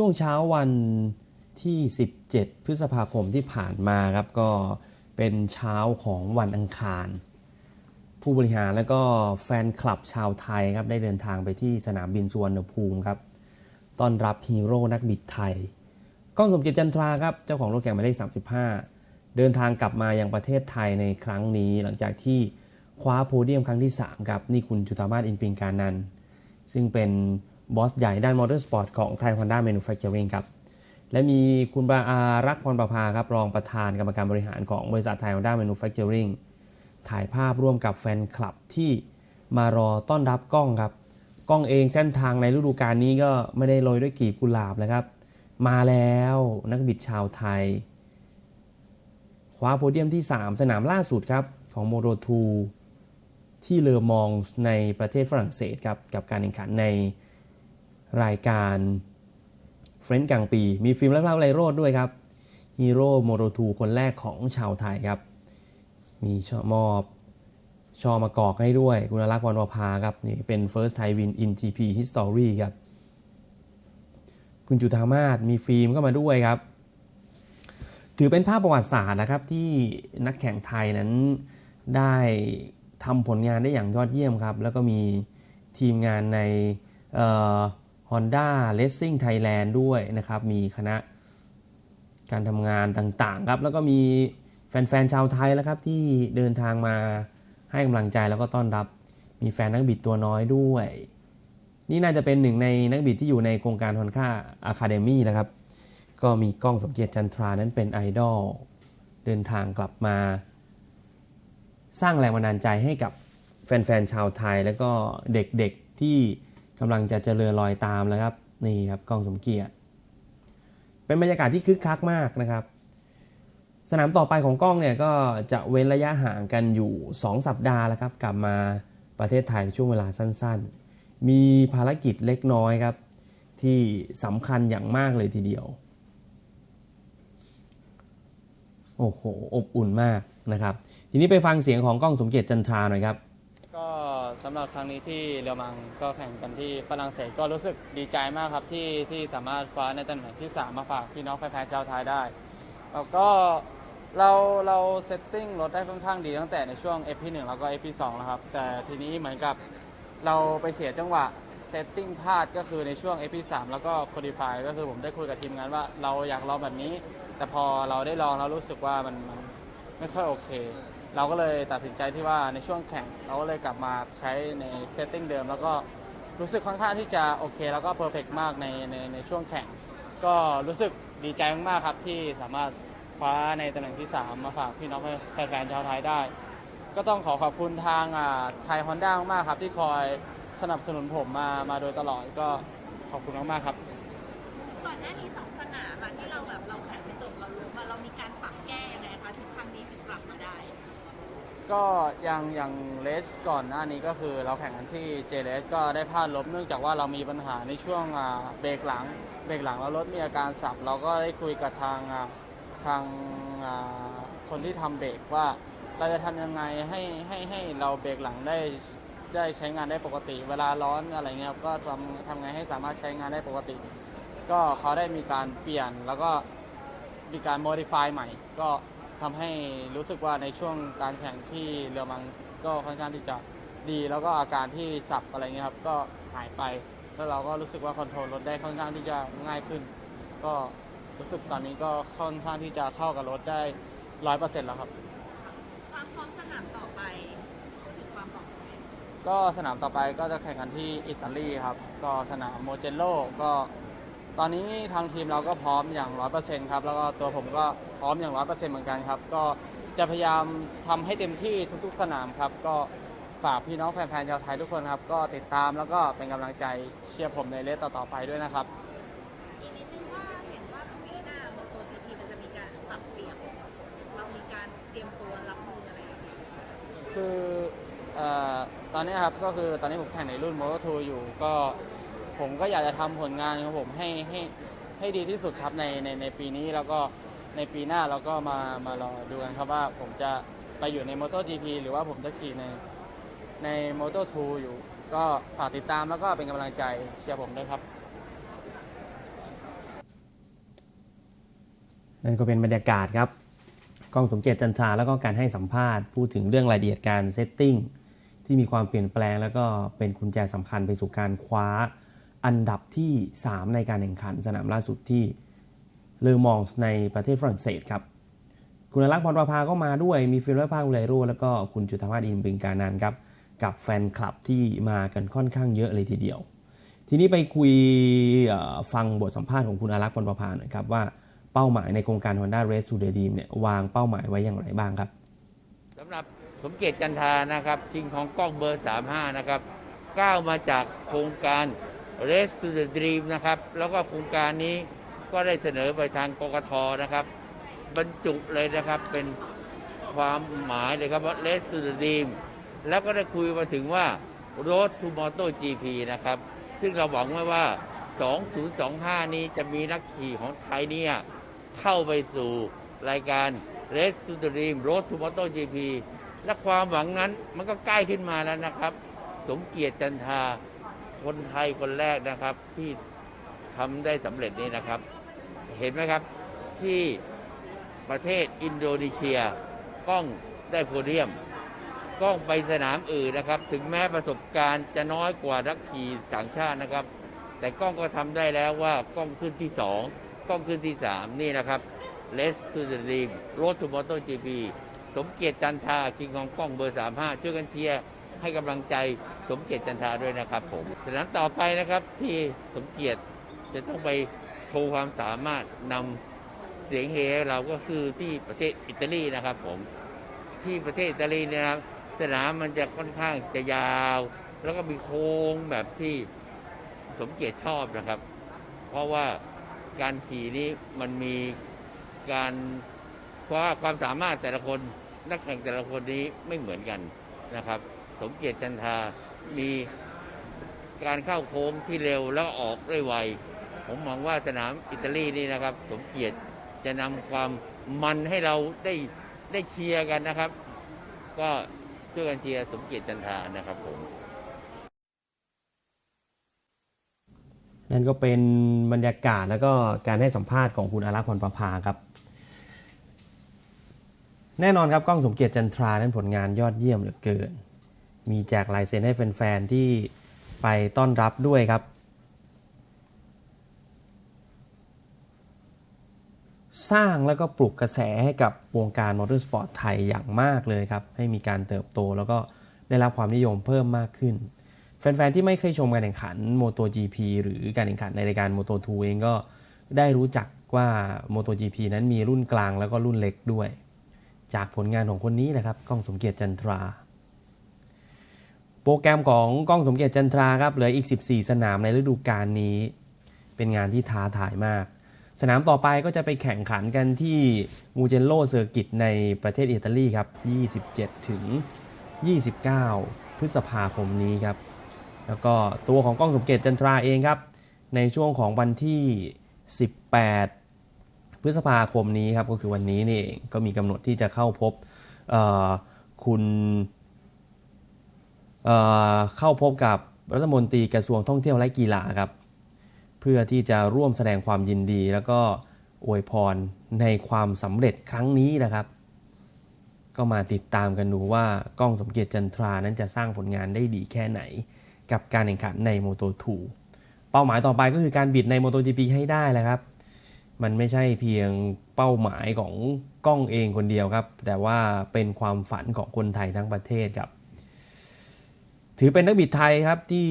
ช่วงเช้าวันที่ 17 พฤษภาคมที่ผ่านมาครับก็เป็นเช้าของวันอังคาร ผู้บริหารและก็แฟนคลับชาวไทยครับได้เดินทางไปที่สนามบินสุวรรณภูมิครับต้อนรับฮีโร่นักบิดไทยก้องสมเกียรติจันทราครับเจ้าของรถแข่งหมายเลข 35 เดินทางกลับมายังประเทศไทยในครั้งนี้ หลังจากที่คว้าโพเดียมครั้งที่3ครับนี่คุณจุตามาศอินปิงการนันซึ่งเป็น บอสใหญ่ด้านมอเตอร์สปอร์ตของไทยฮอนด้าแมนูแฟคเจอริงครับ และมีคุณปราอารักษ์พรประภาครับ รองประธานกรรมการบริหารของบริษัทไทยฮอนด้าแมนูแฟคเจอริงถ่ายภาพร่วมกับแฟนคลับที่มารอต้อนรับกล้องครับ กล้องเองเส้นทางในฤดูกาลนี้ก็ไม่ได้โรยด้วยกีบกุหลาบนะครับ มาแล้วนักบิดชาวไทย คว้าโพเดียมที่ 3 สนามล่าสุดครับของโมโรทูที่เลอมองในประเทศฝรั่งเศสครับกับการแข่งขันใน รายการเฟรนซ์กลางปี มีฟิล์มและภาพไรโรดด้วยครับฮีโร่โมโรทูคนแรกของชาวไทยครับ มีชอมอบชอมากอกให้ด้วย คุณรักษ์วรรณภาครับนี่เป็น First Thai Win in GP History ครับ คุณจุธามาศมีฟิล์มเข้ามาด้วยครับ ถือเป็นภาพประวัติศาสตร์นะครับที่นักแข่งไทยนั้นได้ทำผลงานได้อย่างยอดเยี่ยมครับ แล้วก็มีทีมงานใน Honda Racing Thailand ด้วยนะครับ มีคณะการทำงานต่างๆครับ แล้วก็มีแฟนๆชาวไทยแล้วครับที่เดินทางมาให้กำลังใจแล้วก็ต้อนรับ มีแฟนนักบิดตัวน้อยด้วย นี่น่าจะเป็นหนึ่งในนักบิดที่อยู่ในโครงการฮอนค่าอะคาเดมี่นะครับ ก็มีกล้องสมเกียรติจันทรานั้นเป็นไอดอลเดินทางกลับมา สร้างแรงบันดาลใจให้กับแฟนๆชาวไทย แล้วก็เด็กๆที่ กำลังจะเจริญรอยตามแล้วครับนี่ครับกล้องสมเกียรติ เป็นบรรยากาศที่คึกคักมากนะครับ สนามต่อไปของกล้องเนี่ยก็จะเว้นระยะห่างกันอยู่ 2 สัปดาห์แล้วครับ กลับมาประเทศไทยช่วงเวลาสั้นๆ มีภารกิจเล็กน้อยครับ ที่สำคัญอย่างมากเลยทีเดียว โอ้โห อบอุ่นมากนะครับ ทีนี้ไปฟังเสียงของกล้องสมเกียรติจันทราหน่อยครับำหรับครั้งนี้ที่เรือมังก็แข่งกันที่ฝรั่งเศสก็รู้สึกดีใจมากครับที่ที่สามารถคว้าในตำแหน่งที่ 3 มาฝากพี่น้องแฟนๆชาวไทยได้ แล้วก็เราเราเซตติ้งรถได้ค่อนข้างดีตั้งแต่ในช่วง FP1 แล้วก็ FP2 แล้วครับ แต่ทีนี้เหมือนกับเราไปเสียจังหวะเซตติ้งพลาดก็คือในช่วง FP3 แล้วก็ Qualify ก็คือผมได้คุยกับทีมงานว่าเราอยากลองแบบนี้ แต่พอเราได้ลองแล้วรู้สึกว่ามันมันไม่ค่อยโอเค เราก็เลยตัดสินใจที่ว่าในช่วงแข่งเราก็เลยกลับมาใช้ในเซตติ้งเดิม แล้วก็รู้สึกค่อนข้างที่จะโอเค แล้วก็เพอร์เฟกมากในในในช่วงแข่ง ก็รู้สึกดีใจมากๆครับที่สามารถคว้าในตำแหน่งที่ 3 มาฝากพี่น้องแฟนๆชาวไทยได้ ก็ต้องขอขอบคุณทางไทยฮอนด้ามากๆครับ ที่คอยสนับสนุนผมมามาโดยตลอดก็ขอบคุณมากๆครับ ก่อนหน้านี้สองสนามอะที่เราแบบเราแข่งไม่จบเรา ก็อย่างอย่างเลสก่อนหน้านี้ก็คือเราแข่งกันที่เจเลสก็ได้พลาดลบเนื่องจากว่าเรามีปัญหาในช่วงเบรกหลัง เบรกหลังแล้วรถมีอาการสับ เราก็ได้คุยกับทางทางคนที่ทำเบรกว่าเราจะทำยังไงให้ให้ให้เราเบรกหลังได้ได้ใช้งานได้ปกติ เวลาร้อนอะไรเงี้ยก็ทำทำไงให้สามารถใช้งานได้ปกติ ก็เขาได้มีการเปลี่ยนแล้วก็มีการ modify ใหม่ก็ ทำให้รู้สึกว่าในช่วงการแข่งที่เรือมังก็ค่อนข้างที่จะดี แล้วก็อาการที่สับอะไรเงี้ยครับก็หายไป แล้วเราก็รู้สึกว่าคอนโทรลรถได้ค่อนข้างที่จะง่ายขึ้น ก็รู้สึกตอนนี้ก็ค่อนข้างที่จะเข้ากับรถได้ร้อยเปอร์เซ็นต์แล้วครับ ความพร้อมสนามต่อไปพูดถึงความพร้อมก็สนามต่อไปก็จะแข่งกันที่อิตาลีครับ ก็สนามโมเจโลก็ตอนนี้ทางทีมเราก็พร้อมอย่างร้อยเปอร์เซ็นต์ครับ แล้วก็ตัวผมก็ พร้อมอย่างร้อยเปอร์เซ็นต์เหมือนกันครับ ก็จะพยายามทำให้เต็มที่ทุกๆสนามครับ ก็ฝากพี่น้องแฟนๆชาวไทยทุกคนครับ ก็ติดตามแล้วก็เป็นกำลังใจเชียร์ผมในเลสต่อๆไปด้วยนะครับอีกนิดนึงว่าเห็นว่าปีหน้าโมโตจีพีมันจะมีการปรับเปลี่ยนเรามีการเตรียมตัวรับมืออะไรยังไงคือเอ่อตอนนี้ครับก็คือตอนนี้ผมแข่งในรุ่น Moto2 อยู่ก็ผมก็อยากจะทำผลงานของผมให้ให้ให้ดีที่สุดครับในในในปีนี้แล้วก็ ในปีหน้าเราก็มามารอดูกันครับว่าผมจะไปอยู่ใน MotoGP หรือว่าผมจะขี่ในใน Moto2 อยู่ ก็ฝากติดตามแล้วก็เป็นกำลังใจเชียร์ผมด้วยครับ นั่นก็เป็นบรรยากาศครับกองสมเกตจันทราแล้วก็การให้สัมภาษณ์พูดถึงเรื่องรายละเอียดการเซตติ้งที่มีความเปลี่ยนแปลงแล้วก็เป็นกุญแจสำคัญไปสู่การคว้าอันดับที่ 3 ในการแข่งขันสนามล่าสุดที่ เลอมองส์ในประเทศฝรั่งเศสครับ คุณอลักษณ์พรประภาก็มาด้วย มีฟิลเลอร์ภาคอุไรโรแล้วก็คุณจุธามาศอินบิงการนันครับ กับแฟนคลับที่มากันค่อนข้างเยอะเลยทีเดียว ทีนี้ไปคุยฟังบทสัมภาษณ์ของคุณอารักษ์พรประภาหน่อยครับว่าเป้าหมายในโครงการ Honda Race to the Dream เนี่ยวางเป้าหมายไว้อย่างไรบ้างครับสำหรับสมเกตจันทานะครับชิงของกล้องเบอร์ 35 นะครับก้าวมาจากโครงการ Race to the Dream นะครับแล้วก็โครงการนี้ ก็ได้เสนอไปทางกกทนะครับ บรรจุเลยนะครับเป็นความหมายเลยครับว่า Race to the Dream แล้วก็ได้คุยมาถึงว่า Road to Moto GP นะครับ ซึ่งเราหวังไว้ว่า 2025 นี้จะมีนักขี่ของไทยเนี่ยเข้าไปสู่รายการ Race to the Dream Road to Moto GP และความหวังนั้นมันก็ใกล้ขึ้นมาแล้วนะครับ สมเกียรติจันทาคนไทยคนแรกนะครับที่ ทำได้สำเร็จนี้นะครับ เห็นไหมครับที่ประเทศอินโดนีเซียกล้องได้โพเดียม กล้องไปสนามอื่นนะครับ ถึงแม้ประสบการณ์จะน้อยกว่านักขี่ต่างชาตินะครับ แต่กล้องก็ทำได้แล้วว่ากล้องขึ้นที่สองกล้องขึ้นที่สามนี่นะครับ Let's to the Dream Road to Moto GP สมเกียรติจันทาคิงของกล้องเบอร์ 35 ช่วยกันเชียร์ให้กำลังใจสมเกียรติจันทาด้วยนะครับผมสนามต่อไปนะครับที่สมเกียรติ จะต้องไปโชว์ความสามารถนำเสียงเฮให้เราก็คือที่ประเทศอิตาลีนะครับผมที่ประเทศอิตาลีเนี่ยนะครับสนามมันจะค่อนข้างจะยาว แล้วก็มีโค้งแบบที่สมเกียรติชอบนะครับ เพราะว่าการขี่นี้มันมีการเพราะว่าความสามารถแต่ละคนนักแข่งแต่ละคนนี้ไม่เหมือนกันนะครับ สมเกียรติจันทามีการเข้าโค้งที่เร็วแล้วออกได้ไว ผมมองว่าสนามอิตาลีนี่นะครับ สมเกียรติจะนำความมันให้เราได้ได้เชียร์กันนะครับ ก็ช่วยกันเชียร์สมเกียรติจันทานะครับผม นั่นก็เป็นบรรยากาศแล้วก็การให้สัมภาษณ์ของคุณอารักษ์พรประภาครับ แน่นอนครับกล้องสมเกียรติจันทรานั้นผลงานยอดเยี่ยมเหลือเกิน มีแจกลายเซ็นให้แฟนๆที่ไปต้อนรับด้วยครับ สร้างแล้วก็ปลุกกระแสให้กับวงการมอเตอร์สปอร์ตไทยอย่างมากเลยครับ ให้มีการเติบโตแล้วก็ได้รับความนิยมเพิ่มมากขึ้น แฟนๆ ที่ไม่เคยชมการแข่งขัน MotoGP หรือการแข่งขันในรายการ Moto2 เองก็ได้รู้จักว่า MotoGP นั้นมีรุ่นกลางแล้วก็รุ่นเล็กด้วย จากผลงานของคนนี้นะครับก้องสมเกียรติจันทรา โปรแกรมของก้องสมเกียรติจันทราครับเหลืออีก 14 สนามในฤดูกาลนี้ เป็นงานที่ท้าทายมาก สนามต่อไปก็จะไปแข่งขันกันที่มูเจโลเซอร์กิตในประเทศอิตาลีครับ 27 ถึง 29 พฤษภาคมนี้ครับ แล้วก็ตัวของกล้องสมเกตจันทราเองครับ ในช่วงของวันที่ 18 พฤษภาคมนี้ครับ ก็คือวันนี้นี่เองก็มีกำหนดที่จะเข้าพบคุณเเข้าพบกับรัฐมนตรีกระทรวงท่องเที่ยวและกีฬาครับ เพื่อที่จะร่วมแสดงความยินดี แล้วก็อวยพรในความสำเร็จครั้งนี้นะครับ ก็มาติดตามกันดูว่ากล้องสมเกียรติจันทรานั้นจะสร้างผลงานได้ดีแค่ไหน กับการแข่งขันใน Moto2 เป้าหมายต่อไปก็คือการบิดใน MotoGP ให้ได้แหละครับ มันไม่ใช่เพียงเป้าหมายของกล้องเองคนเดียวครับ แต่ว่าเป็นความฝันของคนไทยทั้งประเทศครับ ถือเป็นนักบิดไทยครับที่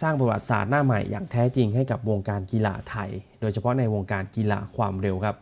สร้างประวัติศาสตร์หน้าใหม่อย่างแท้จริงให้กับวงการกีฬาไทย โดยเฉพาะในวงการกีฬาความเร็วครับ